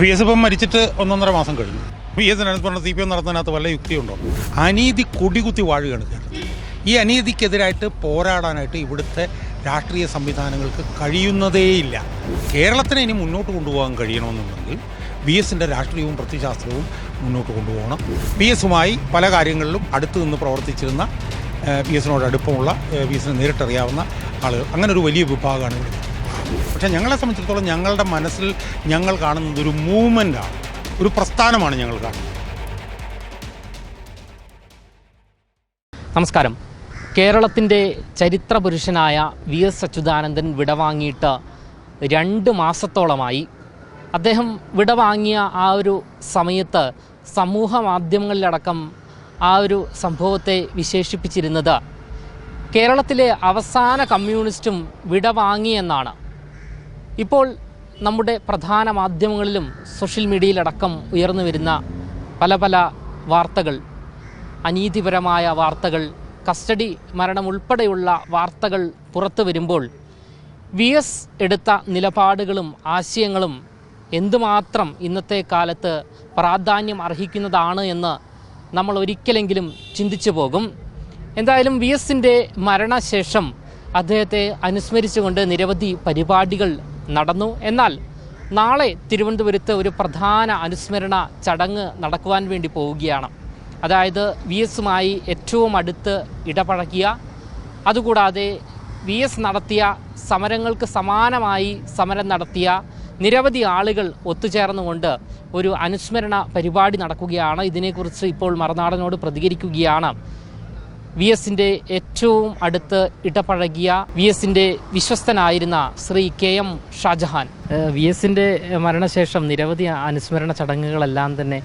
V S ഇപ്പം മരിച്ചിട്ട് ഒന്നൊന്നര മാസം കഴിഞ്ഞു. വി എസ് പറഞ്ഞ സി പി എം നടത്തുന്നതിനകത്ത് വല്ല യുക്തിയുണ്ടോ? അനീതി കൊടികുത്തി വാഴുകയാണ് കേരളത്തിൽ ഈ അനീതിക്കെതിരായിട്ട് പോരാടാനായിട്ട് ഇവിടുത്തെ രാഷ്ട്രീയ സംവിധാനങ്ങൾക്ക് കഴിയുന്നതേയില്ല. കേരളത്തിനെ ഇനി മുന്നോട്ട് കൊണ്ടുപോകാൻ കഴിയണമെന്നുണ്ടെങ്കിൽ ബി എസിന്റെ രാഷ്ട്രീയവും പ്രത്യശാസ്ത്രവും മുന്നോട്ട് കൊണ്ടുപോകണം. ബി എസുമായി പല കാര്യങ്ങളിലും അടുത്ത് നിന്ന് പ്രവർത്തിച്ചിരുന്ന ബി എസിനോട് അടുപ്പമുള്ള ബി എസിനെ നേരിട്ടറിയാവുന്ന ആളുകൾ. അങ്ങനെ ഒരു വലിയ വിഭാഗമാണ് ഇവിടെ പക്ഷേ ഞങ്ങളെ സംബന്ധിച്ചിടത്തോളം ഞങ്ങളുടെ മനസ്സിൽ ഞങ്ങൾ കാണുന്നത് ഒരു മൂവ്മെന്റാണ് ഒരു പ്രസ്ഥാനമാണ് ഞങ്ങൾ കാണുന്നത്. നമസ്കാരം. കേരളത്തിന്റെ ചരിത്രപുരുഷനായ വി എസ് അച്യുതാനന്ദൻ വിടവാങ്ങിയിട്ട് രണ്ട് മാസത്തോളമായി അദ്ദേഹം വിടവാങ്ങിയ ആ ഒരു സമയത്ത് സമൂഹ മാധ്യമങ്ങളിലടക്കം ആ ഒരു സംഭവത്തെ വിശേഷിപ്പിച്ചിരുന്നത് കേരളത്തിലെ അവസാന കമ്മ്യൂണിസ്റ്റും വിടവാങ്ങിയെന്നാണ് ഇപ്പോൾ നമ്മുടെ പ്രധാന മാധ്യമങ്ങളിലും സോഷ്യൽ മീഡിയയിലടക്കം ഉയർന്നു വരുന്ന പല പല വാർത്തകൾ അനീതിപരമായ വാർത്തകൾ കസ്റ്റഡി മരണം ഉൾപ്പെടെയുള്ള വാർത്തകൾ പുറത്തു വരുമ്പോൾ വി എസ് എടുത്ത നിലപാടുകളും ആശയങ്ങളും എന്തുമാത്രം ഇന്നത്തെ കാലത്ത് പ്രാധാന്യം അർഹിക്കുന്നതാണ് എന്ന് നമ്മൾ ഒരിക്കലെങ്കിലും ചിന്തിച്ചു പോകും. എന്തായാലും വി എസിന്റെ മരണശേഷം അദ്ദേഹത്തെ അനുസ്മരിച്ചുകൊണ്ട് നിരവധി പരിപാടികൾ നടന്നു. എന്നാൽ നാളെ തിരുവനന്തപുരത്ത് ഒരു പ്രധാന അനുസ്മരണ ചടങ്ങ് നടക്കുവാൻ വേണ്ടി പോവുകയാണ്. അതായത് വി എസുമായി ഏറ്റവും അടുത്ത് ഇടപഴകിയ അതുകൂടാതെ വി എസ് നടത്തിയ സമരങ്ങൾക്ക് സമാനമായി സമരം നടത്തിയ നിരവധി ആളുകൾ ഒത്തുചേർന്നുകൊണ്ട് ഒരു അനുസ്മരണ പരിപാടി നടക്കുകയാണ്. ഇതിനെക്കുറിച്ച് ഇപ്പോൾ മറുനാടനോട് പ്രതികരിക്കുകയാണ്. വി എസിന്റെ ഏറ്റവും അടുത്ത് ഇടപഴകിയ വി എസിന്റെ വിശ്വസ്തനായിരുന്ന Shri K M Shajahan. V എസിന്റെ മരണശേഷം നിരവധി അനുസ്മരണ ചടങ്ങുകളെല്ലാം തന്നെ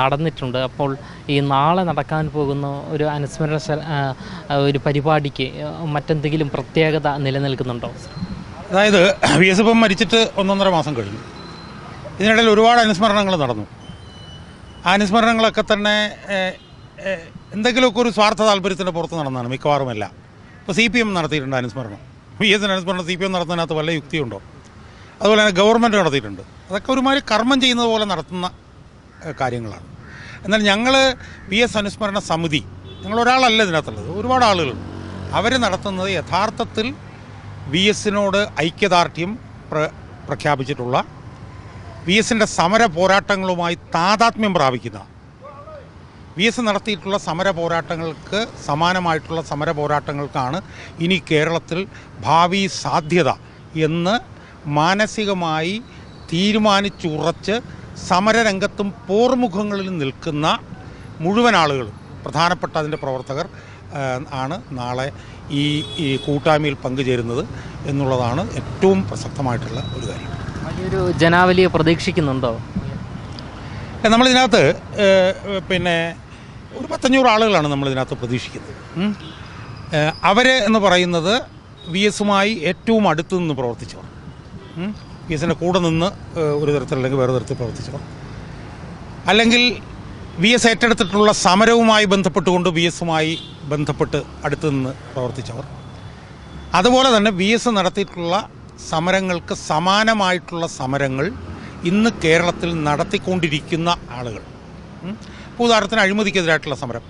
നടന്നിട്ടുണ്ട്. അപ്പോൾ ഈ നാളെ നടക്കാൻ പോകുന്ന ഒരു അനുസ്മരണ ഒരു പരിപാടിക്ക് മറ്റെന്തെങ്കിലും പ്രത്യേകത നിലനിൽക്കുന്നുണ്ടോ? അതായത് വി എസ് ഇപ്പം മരിച്ചിട്ട് ഒന്നൊന്നര മാസം കഴിഞ്ഞു. ഇതിനിടയിൽ ഒരുപാട് അനുസ്മരണങ്ങൾ നടന്നു. ആ അനുസ്മരണങ്ങളൊക്കെ തന്നെ എന്തെങ്കിലുമൊക്കെ ഒരു സ്വാർത്ഥ താല്പര്യത്തിന്റെ പുറത്ത് നടന്നതാണ് മിക്കവാറും എല്ലാം. ഇപ്പോൾ സി പി എം നടത്തിയിട്ടുണ്ട് അനുസ്മരണം. വി എസിന് അനുസ്മരണം സി പി എം നടത്തുന്നതിനകത്ത് വല്ല യുക്തിയുണ്ടോ? അതുപോലെ തന്നെ ഗവൺമെന്റ് നടത്തിയിട്ടുണ്ട്. അതൊക്കെ ഒരുമാതിരി കർമ്മം ചെയ്യുന്നത് പോലെ നടത്തുന്ന കാര്യങ്ങളാണ്. എന്നാൽ ഞങ്ങൾ വി എസ് അനുസ്മരണ സമിതി ഞങ്ങൾ ഒരാളല്ല ഇതിനകത്തുള്ളത്. ഒരുപാട് ആളുകളുണ്ട്. അവർ നടത്തുന്നത് യഥാർത്ഥത്തിൽ വി എസിനോട് ഐക്യദാർഢ്യം പ്ര പ്രഖ്യാപിച്ചിട്ടുള്ള വി എസിന്റെ സമര പോരാട്ടങ്ങളുമായി താതാത്മ്യം പ്രാപിക്കുന്ന വി എസ് നടത്തിയിട്ടുള്ള സമര പോരാട്ടങ്ങൾക്ക് സമാനമായിട്ടുള്ള സമര പോരാട്ടങ്ങൾക്കാണ് ഇനി കേരളത്തിൽ ഭാവി സാധ്യത എന്ന് മാനസികമായി തീരുമാനിച്ചുറച്ച് സമരരംഗത്തും പോർമുഖങ്ങളിൽ നിൽക്കുന്ന മുഴുവൻ ആളുകളും പ്രധാനപ്പെട്ട അതിന്റെ പ്രവർത്തകർ ആണ് നാളെ ഈ ഈ കൂട്ടായ്മയിൽ പങ്കുചേരുന്നത് എന്നുള്ളതാണ് ഏറ്റവും പ്രസക്തമായിട്ടുള്ള ഒരു കാര്യം. വലിയൊരു ജനാവലിയെ പ്രതീക്ഷിക്കുന്നുണ്ടോ? നമ്മളിതിനകത്ത് പിന്നെ ഒരു പത്തഞ്ഞൂറ് ആളുകളാണ് നമ്മൾ ഇതിനകത്ത് പ്രതീക്ഷിക്കുന്നത്. അവരെ എന്ന് പറയുന്നത് വി എസുമായി ഏറ്റവും അടുത്ത് നിന്ന് പ്രവർത്തിച്ചവർ. വി എസിന്റെ കൂടെ നിന്ന് ഒരു തരത്തിൽ അല്ലെങ്കിൽ വേറെ തരത്തിൽ പ്രവർത്തിച്ചവർ. അല്ലെങ്കിൽ വി എസ് ഏറ്റെടുത്തിട്ടുള്ള സമരവുമായി ബന്ധപ്പെട്ടുകൊണ്ട് വി എസുമായി ബന്ധപ്പെട്ട് അടുത്ത് നിന്ന് പ്രവർത്തിച്ചവർ. അതുപോലെ തന്നെ വി എസ് നടത്തിയിട്ടുള്ള സമരങ്ങൾക്ക് സമാനമായിട്ടുള്ള സമരങ്ങൾ ഇന്ന് കേരളത്തിൽ നടത്തിക്കൊണ്ടിരിക്കുന്ന ആളുകൾ. ഇപ്പോൾ അഴിമതിക്കെതിരായിട്ടുള്ള സമരം.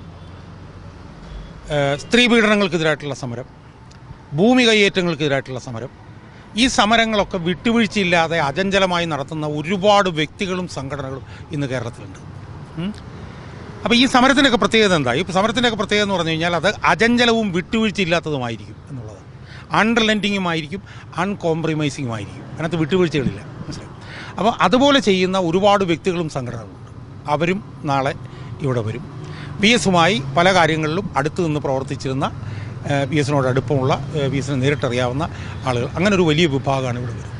സ്ത്രീ പീഡനങ്ങൾക്കെതിരായിട്ടുള്ള സമരം. ഭൂമി കയ്യേറ്റങ്ങൾക്കെതിരായിട്ടുള്ള സമരം. ഈ സമരങ്ങളൊക്കെ വിട്ടുവീഴ്ചയില്ലാതെ അചഞ്ചലമായി നടത്തുന്ന ഒരുപാട് വ്യക്തികളും സംഘടനകളും ഇന്ന് കേരളത്തിലുണ്ട്. അപ്പോൾ ഈ സമരത്തിന്റെയൊക്കെ പ്രത്യേകത എന്താ? ഈ സമരത്തിന്റെയൊക്കെ പ്രത്യേകത എന്ന് പറഞ്ഞു കഴിഞ്ഞാൽ അത് അചഞ്ചലവും വിട്ടുവീഴ്ചയില്ലാത്തതുമായിരിക്കും എന്നുള്ളതാണ് അൺറിലന്റിങ്ങുമായിരിക്കും അൺകോംപ്രമൈസിങ്ങുമായിരിക്കും അതിനകത്ത് വിട്ടുവീഴ്ചകളില്ല. മനസ്സിലായി? അപ്പോൾ അതുപോലെ ചെയ്യുന്ന ഒരുപാട് വ്യക്തികളും സംഘടനകളുണ്ട്. അവരും നാളെ ഇവിടെ വരും. വി എസുമായി പല കാര്യങ്ങളിലും അടുത്ത് നിന്ന് പ്രവർത്തിച്ചിരുന്ന വി എസിനോട് അടുപ്പമുള്ള വി എസിനെ നേരിട്ടറിയാവുന്ന ആളുകൾ. അങ്ങനെ ഒരു വലിയ വിഭാഗമാണ് ഇവിടെ വരുന്നത്.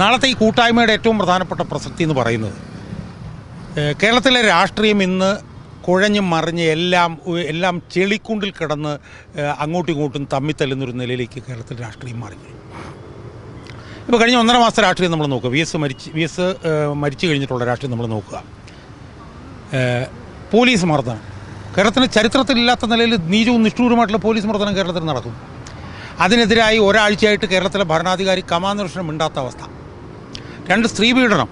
നാളത്തെ ഈ കൂട്ടായ്മയുടെ ഏറ്റവും പ്രധാനപ്പെട്ട പ്രസക്തി എന്ന് പറയുന്നത് കേരളത്തിലെ രാഷ്ട്രീയം ഇന്ന് കുഴഞ്ഞും മറിഞ്ഞ് എല്ലാം എല്ലാം ചെളിക്കുണ്ടിൽ കിടന്ന് അങ്ങോട്ടും ഇങ്ങോട്ടും തമ്മിത്തല്ലുന്നൊരു നിലയിലേക്ക് കേരളത്തിൽ രാഷ്ട്രീയം മാറി. ഇപ്പോൾ കഴിഞ്ഞ ഒന്നര മാസത്തെ രാഷ്ട്രീയം നമ്മൾ നോക്കുക. വി എസ് മരിച്ച് വി എസ് മരിച്ചു കഴിഞ്ഞിട്ടുള്ള രാഷ്ട്രീയം നമ്മൾ നോക്കുക. പോലീസ് മർദ്ദനം. കേരളത്തിന് ചരിത്രത്തിലില്ലാത്ത നിലയിൽ നീചവും നിഷ്ഠൂരമായിട്ടുള്ള പോലീസ് മർദ്ദനം കേരളത്തിൽ നടക്കും. അതിനെതിരായി ഒരാഴ്ചയായിട്ട് കേരളത്തിലെ ഭരണാധികാരി കമാനുഷ്ണം മിണ്ടാത്ത അവസ്ഥ. രണ്ട് സ്ത്രീ പീഡനം.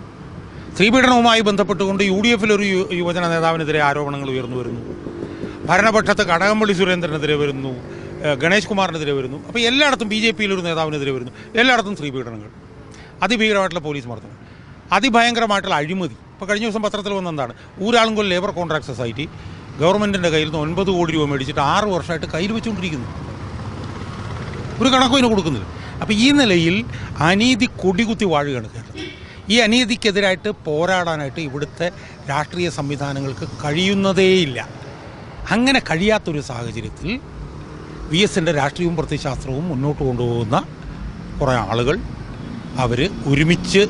സ്ത്രീപീഡനവുമായി ബന്ധപ്പെട്ടുകൊണ്ട് യു ഡി യു- യുവജന നേതാവിനെതിരെ ആരോപണങ്ങൾ ഉയർന്നു വരുന്നു. ഭരണപക്ഷത്ത് കടകംപള്ളി സുരേന്ദ്രനെതിരെ വരുന്നു. ഗണേഷ് കുമാറിനെതിരെ വരുന്നു. അപ്പോൾ എല്ലായിടത്തും ബി ജെ പിയിൽ ഒരു നേതാവിനെതിരെ വരുന്നു. എല്ലായിടത്തും സ്ത്രീപീഡനങ്ങൾ അതിഭീകരമായിട്ടുള്ള പോലീസ് മർദ്ദനം. അതിഭയങ്കരമായിട്ടുള്ള അഴിമതി. ഇപ്പോൾ കഴിഞ്ഞ ദിവസം പത്രത്തിൽ വന്നതാണ് ഊരാളുങ്കോൽ ലേബർ കോൺട്രാക്ട് സൊസൈറ്റി ഗവൺമെന്റിന്റെ കയ്യിൽ നിന്ന് ഒൻപത് കോടി രൂപ മേടിച്ചിട്ട് ആറ് വർഷമായിട്ട് കയ്യിൽ വെച്ചുകൊണ്ടിരിക്കുന്നു ഒരു കണക്കും ഇതിന് കൊടുക്കുന്നില്ല. അപ്പോൾ ഈ നിലയിൽ അനീതി കൊടികുത്തി വാഴുകയാണ് കേരളത്തിൽ ഈ അനീതിക്കെതിരായിട്ട് പോരാടാനായിട്ട് ഇവിടുത്തെ രാഷ്ട്രീയ സംവിധാനങ്ങൾക്ക് കഴിയുന്നതേയില്ല. അങ്ങനെ കഴിയാത്തൊരു സാഹചര്യത്തിൽ വി എസിന്റെ രാഷ്ട്രീയവും പ്രത്യശാസ്ത്രവും മുന്നോട്ട് കൊണ്ടുപോകുന്ന കുറേ ആളുകൾ അവർ ഒരുമിച്ച്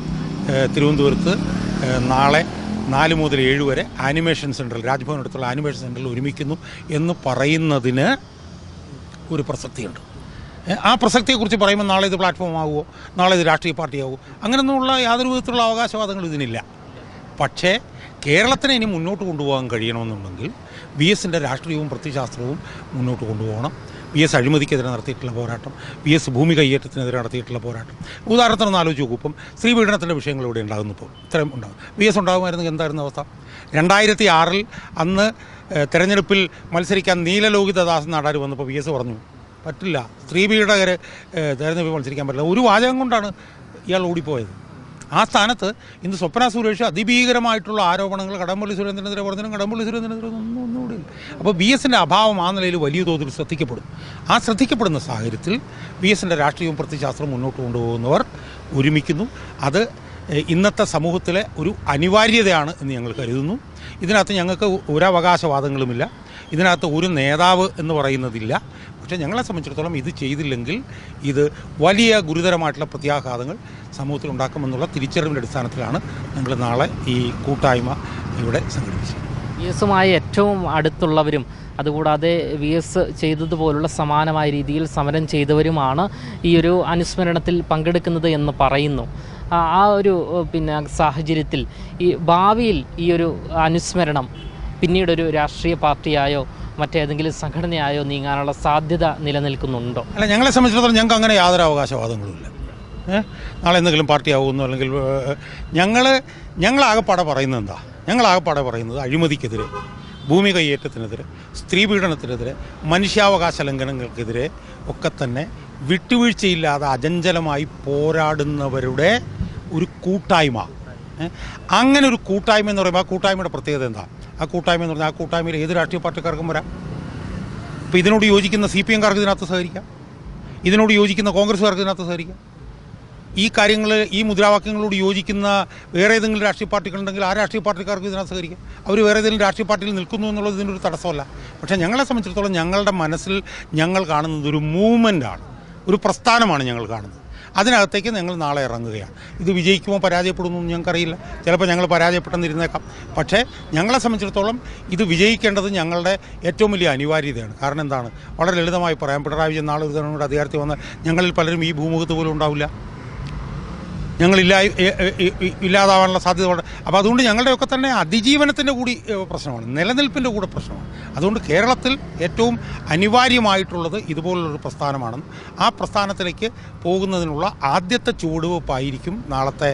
തിരുവനന്തപുരത്ത് നാളെ നാല് മുതൽ ഏഴ് വരെ ആനിമേഷൻ സെന്ററിൽ രാജ്ഭവൻ അടുത്തുള്ള ആനിമേഷൻ സെന്ററിൽ ഒരുമിക്കുന്നു എന്ന് പറയുന്നതിന് ഒരു പ്രസക്തിയുണ്ട്. ആ പ്രസക്തിയെക്കുറിച്ച് പറയുമ്പോൾ നാളെ ഇത് പ്ലാറ്റ്ഫോം ആകുമോ നാളെ ഇത് രാഷ്ട്രീയ പാർട്ടിയാകുമോ അങ്ങനെയൊന്നുമുള്ള യാതൊരു വിധത്തിലുള്ള അവകാശവാദങ്ങൾ ഇതിനില്ല. പക്ഷേ കേരളത്തിനെ ഇനി മുന്നോട്ട് കൊണ്ടുപോകാൻ കഴിയണമെന്നുണ്ടെങ്കിൽ വി എസിന്റെ രാഷ്ട്രീയവും പ്രത്യശാസ്ത്രവും മുന്നോട്ട് കൊണ്ടുപോകണം. വി എസ് അഴിമതിക്കെതിരെ നടത്തിയിട്ടുള്ള പോരാട്ടം വി എസ് ഭൂമി കയ്യേറ്റത്തിനെതിരെ നടത്തിയിട്ടുള്ള പോരാട്ടം. ഉദാഹരണത്തിന് ഒന്ന് ആലോചിച്ച് നോക്കും സ്ത്രീ പീഡനത്തിന്റെ വിഷയങ്ങൾ ഇവിടെ ഉണ്ടാകുന്നു ഇപ്പോൾ. ഇത്രയും ഉണ്ടാകും. വി എസ് ഉണ്ടാകുമായിരുന്നെങ്കിൽ എന്തായിരുന്നു അവസ്ഥ? രണ്ടായിരത്തി ആറിൽ അന്ന് തെരഞ്ഞെടുപ്പിൽ മത്സരിക്കാൻ നീലലോകിതദാസ് നാടാർ വന്നപ്പോൾ വി എസ് പറഞ്ഞു പറ്റില്ല. സ്ത്രീ പീഡകർ തെരഞ്ഞെടുപ്പിൽ മത്സരിക്കാൻ പറ്റില്ല. ഒരു വാചകം കൊണ്ടാണ് ഇയാൾ ഓടിപ്പോയത്. ആ സ്ഥാനത്ത് ഇന്ന് സ്വപ്ന സുരേഷ് അതിഭീകരമായിട്ടുള്ള ആരോപണങ്ങൾ കടമ്പള്ളി സുരേന്ദ്രനെതിരെ പറഞ്ഞാലും കടമ്പള്ളി സുരേന്ദ്രനെതിരെ ഒന്നും ഒന്നുകൂടിയില്ല അപ്പോൾ ബി എസിന്റെ അഭാവം ആ നിലയിൽ വലിയ തോതിൽ ശ്രദ്ധിക്കപ്പെടും. ആ ശ്രദ്ധിക്കപ്പെടുന്ന സാഹചര്യത്തിൽ ബി എസിന്റെ രാഷ്ട്രീയവും പ്രത്യശാസ്ത്രവും മുന്നോട്ട് കൊണ്ടുപോകുന്നവർ ഒരുമിക്കുന്നു. അത് ഇന്നത്തെ സമൂഹത്തിലെ ഒരു അനിവാര്യതയാണ് എന്ന് ഞങ്ങൾ കരുതുന്നു. ഇതിനകത്ത് ഞങ്ങൾക്ക് ഒരവകാശവാദങ്ങളുമില്ല. ഇതിനകത്ത് ഒരു നേതാവ് എന്ന് പറയുന്നതില്ല. പക്ഷേ ഞങ്ങളെ സംബന്ധിച്ചിടത്തോളം ഇത് ചെയ്തില്ലെങ്കിൽ ഇത് വലിയ ഗുരുതരമായിട്ടുള്ള പ്രത്യാഘാതങ്ങൾ സമൂഹത്തിൽ ഉണ്ടാക്കുമെന്നുള്ള തിരിച്ചറിവിന്റെ അടിസ്ഥാനത്തിലാണ് ഞങ്ങൾ നാളെ ഈ കൂട്ടായ്മ ഇവിടെ സംഘടിപ്പിച്ചത്. വി എസുമായി ഏറ്റവും അടുത്തുള്ളവരും അതുകൂടാതെ വി എസ് ചെയ്തതുപോലുള്ള സമാനമായ രീതിയിൽ സമരം ചെയ്തവരുമാണ് ഈ ഒരു അനുസ്മരണത്തിൽ പങ്കെടുക്കുന്നത് എന്ന് പറയുന്നു. ആ ഒരു പിന്നെ സാഹചര്യത്തിൽ ഈ ഭാവിയിൽ ഈ ഒരു അനുസ്മരണം പിന്നീടൊരു രാഷ്ട്രീയ പാർട്ടിയായോ മറ്റേതെങ്കിലും സംഘടനയായോ നീങ്ങാനുള്ള സാധ്യത നിലനിൽക്കുന്നുണ്ടോ? അല്ല ഞങ്ങളെ സംബന്ധിച്ചിടത്തോളം ഞങ്ങൾക്ക് അങ്ങനെ യാതൊരു അവകാശവാദങ്ങളുമില്ല നാളെ എന്തെങ്കിലും പാർട്ടി ആകുമെന്നോ അല്ലെങ്കിൽ ഞങ്ങൾ ഞങ്ങളാകെപ്പാടെ പറയുന്നത് എന്താ? ഞങ്ങളാകെപ്പാടെ പറയുന്നത് അഴിമതിക്കെതിരെ ഭൂമി കയ്യേറ്റത്തിനെതിരെ സ്ത്രീ പീഡനത്തിനെതിരെ മനുഷ്യാവകാശ ലംഘനങ്ങൾക്കെതിരെ ഒക്കെ തന്നെ വിട്ടുവീഴ്ചയില്ലാതെ അചഞ്ചലമായി പോരാടുന്നവരുടെ ഒരു കൂട്ടായ്മ? അങ്ങനെ ഒരു കൂട്ടായ്മ എന്ന് പറയുമ്പോൾ ആ കൂട്ടായ്മയുടെ പ്രത്യേകത എന്താ? ആ കൂട്ടായ്മ എന്ന് പറഞ്ഞാൽ ആ കൂട്ടായ്മയിൽ ഏത് രാഷ്ട്രീയ പാർട്ടിക്കാർക്കും വരാം. ഇപ്പോൾ ഇതിനോട് യോജിക്കുന്ന സി പി എംകാർക്ക് ഇതിനകത്ത് സഹകരിക്കാം. ഇതിനോട് യോജിക്കുന്ന കോൺഗ്രസ്സുകാർക്ക് ഇതിനകത്ത് സഹകരിക്കാം. ഈ കാര്യങ്ങൾ ഈ മുദ്രാവാക്യങ്ങളോട് യോജിക്കുന്ന വേറെ ഏതെങ്കിലും രാഷ്ട്രീയ പാർട്ടികളുണ്ടെങ്കിൽ ആ രാഷ്ട്രീയ പാർട്ടിക്കാർക്ക് ഇതിനകത്ത് സഹകരിക്കാം. അവർ വേറെ ഏതെങ്കിലും രാഷ്ട്രീയ പാർട്ടിയിൽ നിൽക്കുന്നു എന്നുള്ളത് ഇതിനൊരു തടസ്സമല്ല. പക്ഷേ ഞങ്ങളെ സംബന്ധിച്ചിടത്തോളം ഞങ്ങളുടെ മനസ്സിൽ ഞങ്ങൾ കാണുന്നത് ഒരു മൂവ്മെന്റാണ് ഒരു പ്രസ്ഥാനമാണ് ഞങ്ങൾ കാണുന്നത്. അതിനകത്തേക്ക് ഞങ്ങൾ നാളെ ഇറങ്ങുകയാണ്. ഇത് വിജയിക്കുമോ പരാജയപ്പെടുമോ എന്ന് ഞങ്ങൾക്കറിയില്ല. ചിലപ്പോൾ ഞങ്ങൾ പരാജയപ്പെട്ടെന്നിരുന്നേക്കാം. പക്ഷേ ഞങ്ങളെ സംബന്ധിച്ചിടത്തോളം ഇത് വിജയിക്കേണ്ടത് ഞങ്ങളുടെ ഏറ്റവും വലിയ അനിവാര്യതയാണ്. കാരണം എന്താണ്? വളരെ ലളിതമായി പറയാം പിണറായി വിജയൻ നാളെ ഒരു തവണ കൂടെ അധികാരത്തിൽ വന്നാൽ ഞങ്ങളിൽ പലരും ഈ ഭൂമുഖത്ത് പോലും ഉണ്ടാവില്ല. ഞങ്ങളില്ല ഇല്ലാതാവാനുള്ള സാധ്യത ഉണ്ട് അപ്പോൾ അതുകൊണ്ട് ഞങ്ങളുടെയൊക്കെ തന്നെ അതിജീവനത്തിന്റെ കൂടി പ്രശ്നമാണ്. നിലനിൽപ്പിന്റെ കൂടെ പ്രശ്നമാണ്. അതുകൊണ്ട് കേരളത്തിൽ ഏറ്റവും അനിവാര്യമായിട്ടുള്ളത് ഇതുപോലുള്ളൊരു പ്രസ്ഥാനമാണ്. ആ പ്രസ്ഥാനത്തിലേക്ക് പോകുന്നതിനുള്ള ആദ്യത്തെ ചുവടുവെപ്പായിരിക്കും നാളത്തെ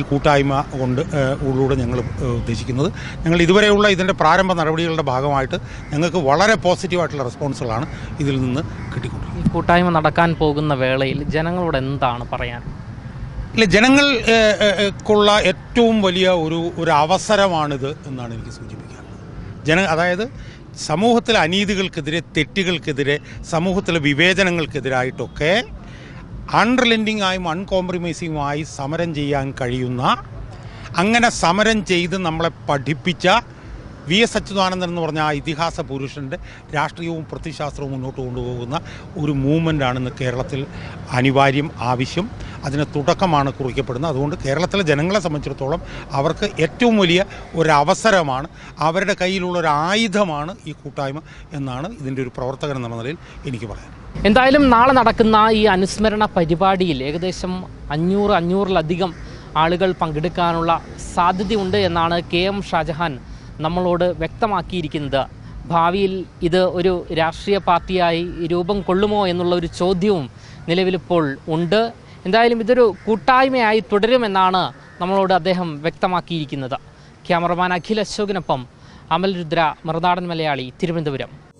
ഈ കൂട്ടായ്മ കൊണ്ട് ഉള്ളിലൂടെ ഞങ്ങൾ ഉദ്ദേശിക്കുന്നത്. ഞങ്ങൾ ഇതുവരെയുള്ള ഇതിന്റെ പ്രാരംഭ നടപടികളുടെ ഭാഗമായിട്ട് ഞങ്ങൾക്ക് വളരെ പോസിറ്റീവായിട്ടുള്ള റെസ്പോൺസുകളാണ് ഇതിൽ നിന്ന് കിട്ടിക്കൊണ്ടിരിക്കുന്നത്. ഈ കൂട്ടായ്മ നടക്കാൻ പോകുന്ന വേളയിൽ ജനങ്ങളോട് എന്താണ് പറയാൻ? ഇല്ല ജനങ്ങൾ ഏഹ്, ഏഹ്, ക്കുള്ള ഏറ്റവും വലിയ ഒരു ഒരു അവസരമാണിത് എന്നാണ് എനിക്ക് സൂചിപ്പിക്കാനുള്ളത്. ജന അതായത് സമൂഹത്തിലെ അനീതികൾക്കെതിരെ തെറ്റുകൾക്കെതിരെ സമൂഹത്തിലെ വിവേചനങ്ങൾക്കെതിരായിട്ടൊക്കെ അൺറിലെൻഡിങ് ആയും അൺകോംപ്രമൈസിങ്ങുമായി സമരം ചെയ്യാൻ കഴിയുന്ന അങ്ങനെ സമരം ചെയ്ത് നമ്മളെ പഠിപ്പിച്ച വി എസ് അച്യുതാനന്ദൻ എന്ന് പറഞ്ഞ ആ ഇതിഹാസ പുരുഷന്റെ രാഷ്ട്രീയവും പ്രത്യശാസ്ത്രവും മുന്നോട്ട് കൊണ്ടുപോകുന്ന ഒരു മൂവ്മെന്റാണ് ഇന്ന് കേരളത്തിൽ അനിവാര്യം ആവശ്യം. അതിന് തുടക്കമാണ് കുറിക്കപ്പെടുന്നത്. അതുകൊണ്ട് കേരളത്തിലെ ജനങ്ങളെ സംബന്ധിച്ചിടത്തോളം അവർക്ക് ഏറ്റവും വലിയ ഒരവസരമാണ് അവരുടെ കയ്യിലുള്ള ഒരു ആയുധമാണ് ഈ കൂട്ടായ്മ എന്നാണ് ഇതിന്റെ ഒരു പ്രവർത്തകൻ എന്ന നിലയിൽ എനിക്ക് പറയാൻ എന്തായാലും നാളെ നടക്കുന്ന ഈ അനുസ്മരണ പരിപാടിയിൽ ഏകദേശം അഞ്ഞൂറ് അഞ്ഞൂറിലധികം ആളുകൾ പങ്കെടുക്കാനുള്ള സാധ്യതയുണ്ട് എന്നാണ് കെ എം ഷാജഹാൻ നമ്മളോട് വ്യക്തമാക്കിയിരിക്കുന്നത് ഭാവിയിൽ ഇത് ഒരു രാഷ്ട്രീയ പാർട്ടിയായി രൂപം കൊള്ളുമോ എന്നുള്ള ഒരു ചോദ്യവും നിലവിലിപ്പോൾ ഉണ്ട്. എന്തായാലും ഇതൊരു കൂട്ടായ്മയായി തുടരുമെന്നാണ് നമ്മളോട് അദ്ദേഹം വ്യക്തമാക്കിയിരിക്കുന്നത്. ക്യാമറമാൻ അഖിൽ അശോകിനൊപ്പം അമൽ രുദ്ര മറുനാടൻ മലയാളി തിരുവനന്തപുരം.